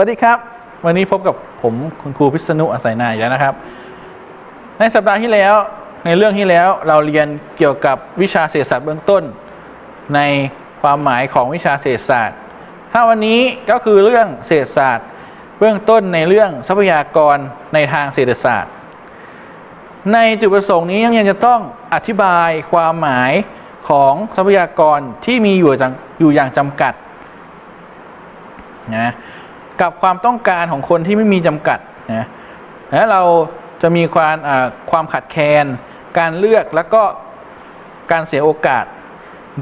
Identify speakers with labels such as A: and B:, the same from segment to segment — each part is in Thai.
A: วัสดีครับ วันนี้พบกับผมคุณครูพิษณุอาศัยนายแล้วนะครับ ในสัปดาห์ที่แล้วในเรื่องที่แล้วเราเรียนเกี่ยวกับวิชาเศรษฐศาสตร์เบื้องต้น ในความหมายของวิชาเศรษฐศาสตร์ ถ้าวันนี้ก็คือเรื่องเศรษฐศาสตร์ เบื้องต้นในเรื่องทรัพยากรในทางเศรษฐศาสตร์ ในจุดประสงค์นี้ยังจะต้องอธิบายความหมายของทรัพยากรที่มีอยู่อย่างอยู่อย่างจำกัดนะ กับความต้องการของคนที่ไม่มีจำกัดนะและเราจะมีความความขัดแคลนการเลือกแล้วก็การเสียโอกาส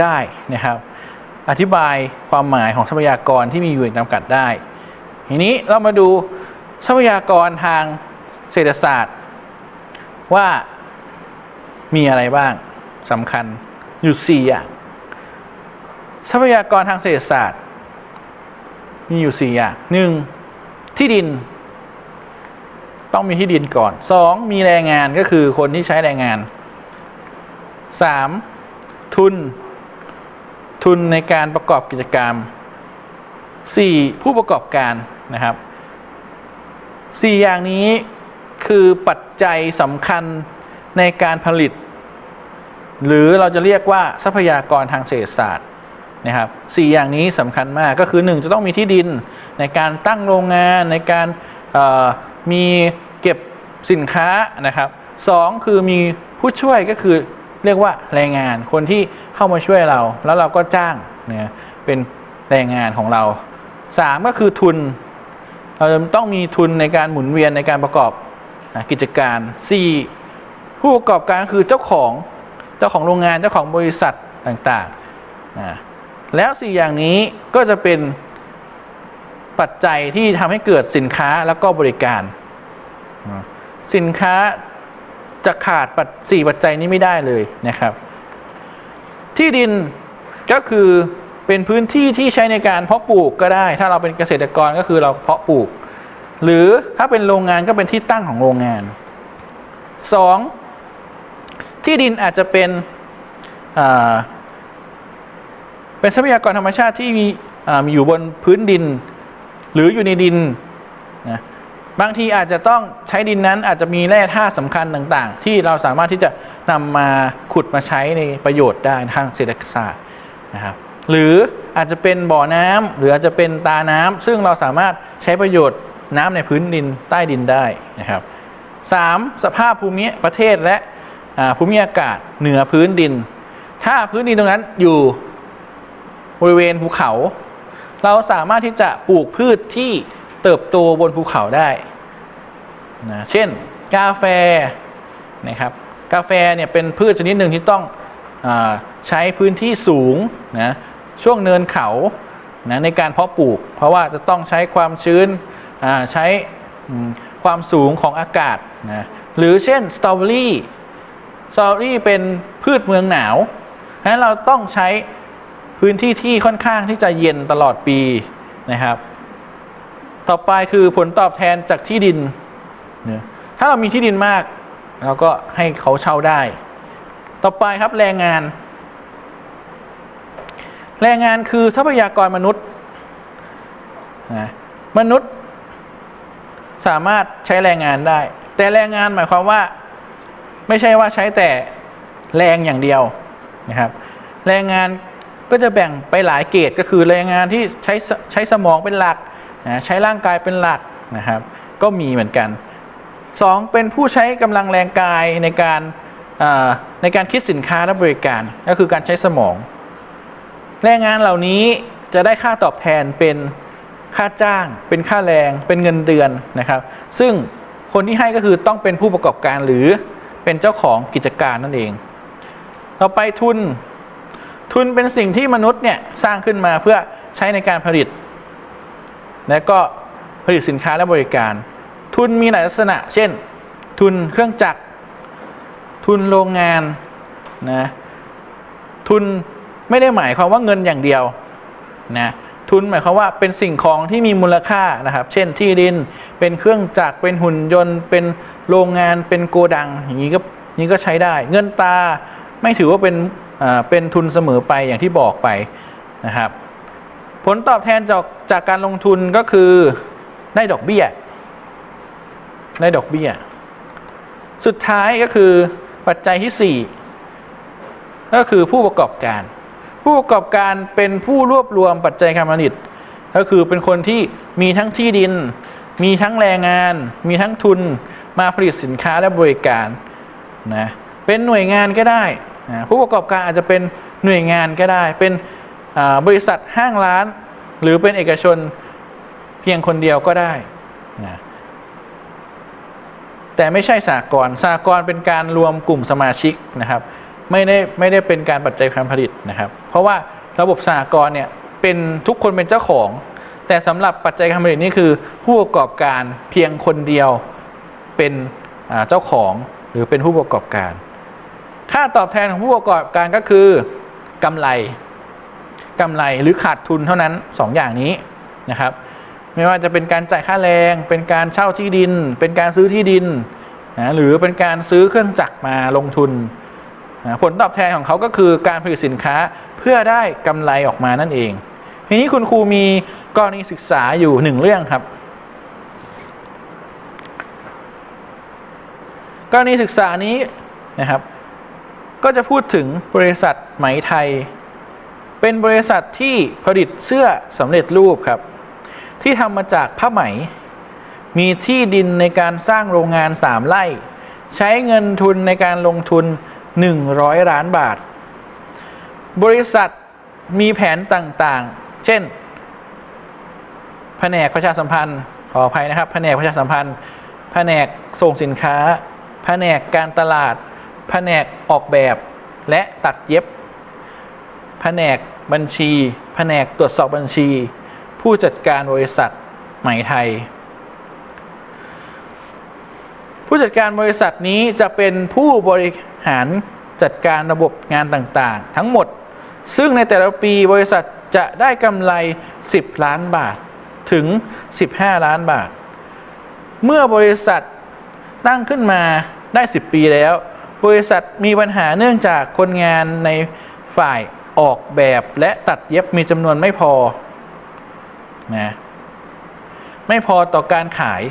A: ได้นะครับ อธิบายความหมายของทรัพยากรที่มีอยู่อย่างจำกัดได้ ทีนี้เรามาดูทรัพยากรทางเศรษฐศาสตร์ ว่ามีอะไรบ้างสำคัญอยู่สี่อย่างทรัพยากรทางเศรษฐศาสตร์ มีอยู่สี่อย่างหนึ่งที่ดิน ต้องมีที่ดินก่อนสองมีแรงงานก็คือคนที่ใช้แรงงานสามทุน ทุนในการประกอบกิจกรรมสี่ผู้ประกอบการนะครับสี่อย่างนี้คือปัจจัยสำคัญในการผลิต หรือเราจะเรียกว่าทรัพยากรทางเศรษฐศาสตร์ นะครับสี่อย่างนี้สำคัญมากก็คือหนึ่งจะต้องมีที่ดินในการตั้งโรงงานในการมีเก็บสินค้านะครับสองคือมีผู้ช่วยก็คือเรียกว่าแรงงานคนที่เข้ามาช่วยเรา แล้วเราก็จ้างเนี่ยเป็นแรงงานของเราสามก็คือทุน เราจะต้องมีทุนในการหมุนเวียนในการประกอบอะกิจการ 4. ผู้ประกอบการคือเจ้าของเจ้าของโรงงานเจ้าของบริษัทต่างๆอะ แล้ว4อย่างนี้ก็จะเป็นปัจจัยที่ทำให้เกิดสินค้าแล้วก็บริการ สินค้าจะขาดปัจสี่ปัจจัยนี้ไม่ได้เลยนะครับ ที่ดินก็คือเป็นพื้นที่ที่ใช้ในการเพาะปลูกก็ได้ ถ้าเราเป็นเกษตรกรก็คือเราเพาะปลูก หรือถ้าเป็นโรงงานก็เป็นที่ตั้งของโรงงานสองที่ดินอาจจะเป็นอ่า เป็นทรัพยากรธรรมชาติที่มีอ่ามีอยู่บนพื้นดิน หรืออยู่ในดินนะบางทีอาจจะต้องใช้ดินนั้นอาจจะมีแร่ธาตุสำคัญต่าง ๆ ที่เราสามารถที่จะนำมาขุดมาใช้ในประโยชน์ได้ทางเศรษฐศาสตร์นะครับหรืออาจจะเป็นบ่อน้ำหรืออาจจะเป็นตาน้ำซึ่งเราสามารถใช้ประโยชน์น้ำในพื้นดินใต้ดินได้นะครับสามสภาพภูมิประเทศและภูมิอากาศเหนือพื้นดิน ถ้าพื้นดินตรงนั้นอยู่ บริเวณภูเขา เราสามารถที่จะปลูกพืชที่เติบโตบนภูเขาได้นะเช่น กาแฟนะครับกาแฟเนี่ยเป็นพืชชนิดหนึ่งที่ต้องอใช้พื้นที่สูงนะช่วงเนินเขานะในการเพาะปลูก เพราะว่าจะต้องใช้ความชื้นใช้ความสูงของอากาศนะหรือเช่นสตรอเบอรี่สตรอเบอรี่เป็นพืชเมืองหนาวฉะนั้นเราต้องใช้ พื้นที่ที่ค่อนข้างที่จะเย็นตลอดปีนะครับ ต่อไปคือผลตอบแทนจากที่ดิน ถ้าเรามีที่ดินมากเราก็ให้เขาเช่าได้ ต่อไปครับแรงงาน แรงงานคือทรัพยากรมนุษย์นะมนุษย์สามารถใช้แรงงานได้ แต่แรงงานหมายความว่า ไม่ใช่ว่าใช้แต่แรงอย่างเดียวนะครับ แรงงาน ก็จะแบ่งไปหลายเกรดก็คือแรงงานที่ใช้ใช้สมองเป็นหลักนะใช้ร่างกายเป็นหลักนะครับ ก็มีเหมือนกันสองเป็นผู้ใช้กำลังแรงกายในการในการคิดสินค้าและบริการ ก็คือการใช้สมอง แรงงานเหล่านี้จะได้ค่าตอบแทนเป็นค่าจ้าง เป็นค่าแรง เป็นเงินเดือนนะครับ ซึ่งคนที่ให้ก็คือต้องเป็นผู้ประกอบการหรือเป็นเจ้าของกิจการนั่นเอง ต่อไปทุน ทุนเป็นสิ่งที่มนุษย์เนี่ยสร้างขึ้นมาเพื่อใช้ในการผลิต และก็ผลิตสินค้าและบริการ ทุนมีหลายลักษณะ เช่น ทุนเครื่องจักร ทุนโรงงานนะทุนไม่ได้หมายความว่าเงินอย่างเดียวนะทุนหมายความว่าเป็นสิ่งของที่มีมูลค่านะครับ เช่นที่ดินเป็นเครื่องจักรเป็นหุ่นยนต์ เป็นโรงงานเป็นโกดัง อย่างนี้ก็นี้ก็ใช้ได้ เงินตาไม่ถือว่าเป็นเป็นทุนเสมอไปอย่างที่บอกไปนะครับ ผลตอบแทนจากจากการลงทุนก็คือได้ดอกเบี้ยได้ดอกเบี้ย สุดท้ายก็คือปัจจัยที่สี่ก็คือผู้ประกอบการ ผู้ประกอบการเป็นผู้รวบรวมปัจจัยการผลิตก็คือเป็นคนที่มีทั้งที่ดิน มีทั้งแรงงาน มีทั้งทุนมาผลิตสินค้าและบริการนะเป็นหน่วยงานก็ได้ ผู้ประกอบการอาจจะเป็นหน่วยงานก็ได้ เป็นบริษัทห้างร้าน หรือเป็นเอกชนเพียงคนเดียวก็ได้นะแต่ไม่ใช่สากลสากลเป็นการรวมกลุ่มสมาชิกนะครับ ไม่ได้ไม่ได้เป็นการปัจจัยการผลิตนะครับ เพราะว่าระบบสากลเนี่ยเป็นทุกคนเป็นเจ้าของ แต่สำหรับปัจจัยการผลิตนี่คือ ผู้ประกอบการเพียงคนเดียวเป็นเจ้าของหรือเป็นผู้ประกอบการ ค่าตอบแทนของผู้ประกอบการก็คือกำไรกำไรหรือขาดทุนเท่านั้นสองอย่างนี้นะครับ ไม่ว่าจะเป็นการจ่ายค่าแรง เป็นการเช่าที่ดิน เป็นการซื้อที่ดินนะหรือเป็นการซื้อเครื่องจักรมาลงทุนนะผลตอบแทนของเขาก็คือการผลิตสินค้าเพื่อได้กำไรออกมานั่นเอง ทีนี้คุณครูมีกรณีศึกษาอยู่หนึ่งเรื่องครับกรณีศึกษานี้นะครับ ก็จะพูดถึงบริษัทไหมไทย เป็นบริษัทที่ผลิตเสื้อสำเร็จรูปครับ ที่ทำมาจากผ้าไหม มีที่ดินในการสร้างโรงงานสามไร่ ใช้เงินทุนในการลงทุน 100 ล้านบาท บริษัทมีแผนต่างๆ เช่น แผนกประชาสัมพันธ์ ขออภัยนะครับ แผนกประชาสัมพันธ์ แผนกส่งสินค้า แผนกการตลาด แผนกออกแบบและตัดเย็บ แผนกบัญชี แผนกตรวจสอบบัญชี ผู้จัดการบริษัทไหมไทย ผู้จัดการบริษัทนี้จะเป็นผู้บริหารจัดการระบบงานต่างๆ ทั้งหมด ซึ่งในแต่ละปีบริษัทจะได้กำไร 10 ล้านบาทถึง 15 ล้านบาท เมื่อบริษัทตั้งขึ้นมาได้ 10 ปีแล้ว บริษัทมีปัญหาเนื่องจากคนงานในฝ่ายออกแบบและตัดเย็บมีจำนวนไม่พอนะไม่พอต่อการขาย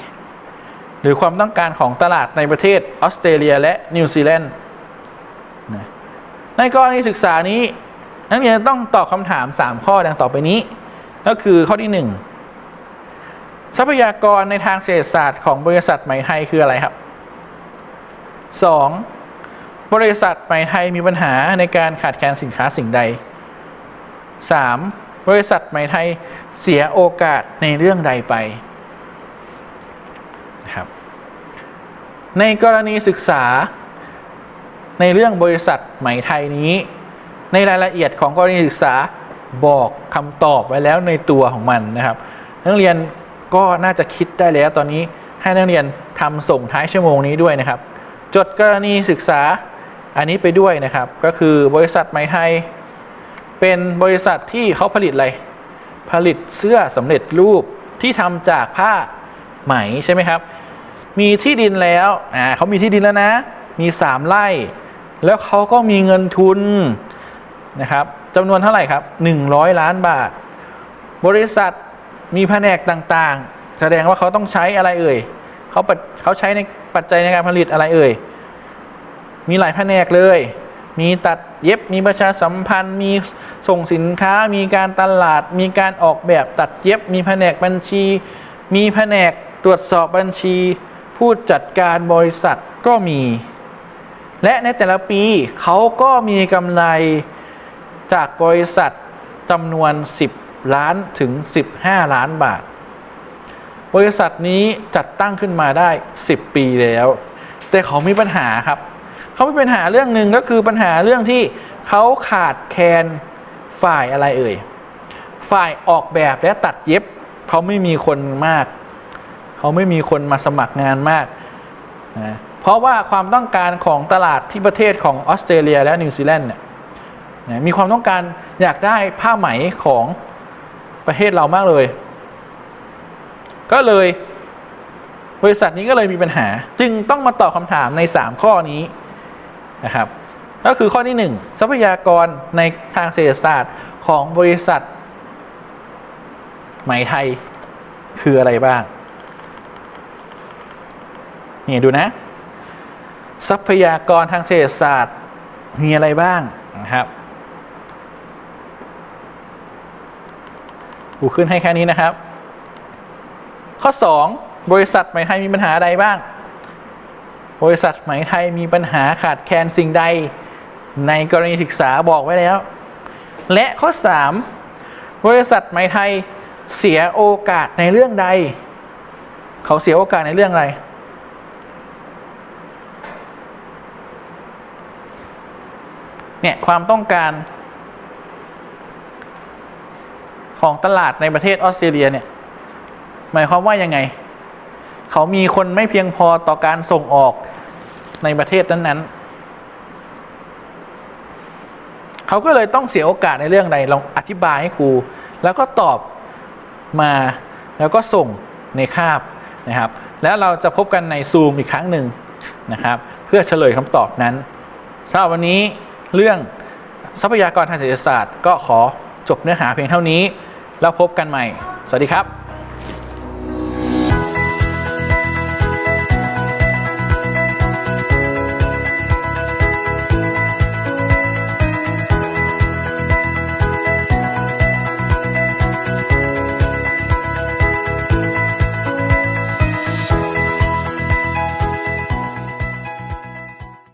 A: หรือความต้องการของตลาดในประเทศออสเตรเลียและนิวซีแลนด์นะในกรณีศึกษานี้นักเรียนต้องตอบคำถาม 3 ข้อดังต่อไปนี้ ก็คือข้อที่ 1 ทรัพยากรในทางเศรษฐศาสตร์ของบริษัทไหมไทยคืออะไรครับ 2. บริษัทไหมไทยมีปัญหาในการขาดแคลนสินค้าสิ่งใด 3. บริษัทไหมไทยเสียโอกาสในเรื่องใดไปนะครับในกรณีศึกษาในเรื่องบริษัทไหมไทยนี้ ในรายละเอียดของกรณีศึกษาบอกคำตอบไว้แล้วในตัวของมันนะครับ นักเรียนก็น่าจะคิดได้แล้วตอนนี้ให้นักเรียนทำส่งท้ายชั่วโมงนี้ด้วยนะครับ จดกรณีศึกษา อันนี้ไปด้วยนะครับ ก็คือบริษัทไหมไทย เป็นบริษัทที่เขาผลิตอะไร ผลิตเสื้อสำเร็จรูปที่ทำจากผ้าไหมใช่ไหมครับ มีที่ดินแล้วอ่าเขามีที่ดินแล้วนะ มีสามไร่ แล้วเขาก็มีเงินทุนนะครับจำนวนเท่าไหร่ครับ100ล้านบาท บริษัทมีแผนกต่างๆ แสดงว่าเขาต้องใช้อะไรเอ่ยเขาปัเขาใช้ในปัจจัยในการผลิตอะไรเอ่ย มีหลายแผนกเลย มีตัดเย็บมีประชาสัมพันธ์ มีส่งสินค้า มีการตลาด มีการออกแบบตัดเย็บ มีแผนกบัญชี มีแผนกตรวจสอบบัญชี ผู้จัดการบริษัทก็มี และในแต่ละปีเขาก็มีกำไรจากบริษัทจำนวน 10 ล้านถึง 15 ล้านบาท บริษัทนี้จัดตั้งขึ้นมาได้ 10 ปีแล้ว แต่เขามีปัญหาครับ เขาไมีปัญหาเรื่องหนึ่งก็คือปัญหาเรื่องที่เขาขาดแคลนฝ่ายอะไรเอ่ย ฝ่ายออกแบบและตัดเย็บ เขาไม่มีคนมาก เขาไม่มีคนมาสมัครงานมากนะเพราะว่าความต้องการของตลาดที่ประเทศของออสเตรเลียและนิวซีแลนด์เนี่ยนะมีความต้องการอยากได้ผ้าไหมของประเทศเรามากเลย ก็เลยบริษัทนี้ก็เลยมีปัญหา จึงต้องมาตอบคำถามใน 3 ข้อนี้ นะครับก็คือข้อที่ 1 ทรัพยากรในทางเศรษฐศาสตร์ของบริษัทไหมไทยคืออะไรบ้างนี่ดูนะ ทรัพยากรทางเศรษฐศาสตร์มีอะไรบ้างนะครับกูขึ้นให้แค่นี้นะครับ ข้อ 2 บริษัทไหมไทยมีปัญหาอะไรบ้าง บริษัทไหมไทยมีปัญหาขาดแคลนสิ่งใด ในกรณีศึกษาบอกไว้แล้ว และข้อ 3 บริษัทไหมไทยเสียโอกาสในเรื่องใด เขาเสียโอกาสในเรื่องอะไรเนี่ยความต้องการของตลาดในประเทศออสเตรเลียเนี่ยหมายความว่ายังไง เขามีคนไม่เพียงพอต่อการส่งออก ในประเทศนั้นๆ เขาก็เลยต้องเสียโอกาสในเรื่องใดลองอธิบายให้ครู แล้วก็ตอบมาแล้วก็ส่งในคาบนะครับ แล้วเราจะพบกันในซูมอีกครั้งหนึ่งนะครับ เพื่อเฉลยคำตอบนั้นสำหรับวันนี้เรื่องทรัพยากรทางเศรษฐศาสตร์ ก็ขอจบเนื้อหาเพียงเท่านี้ แล้วพบกันใหม่ สวัสดีครับ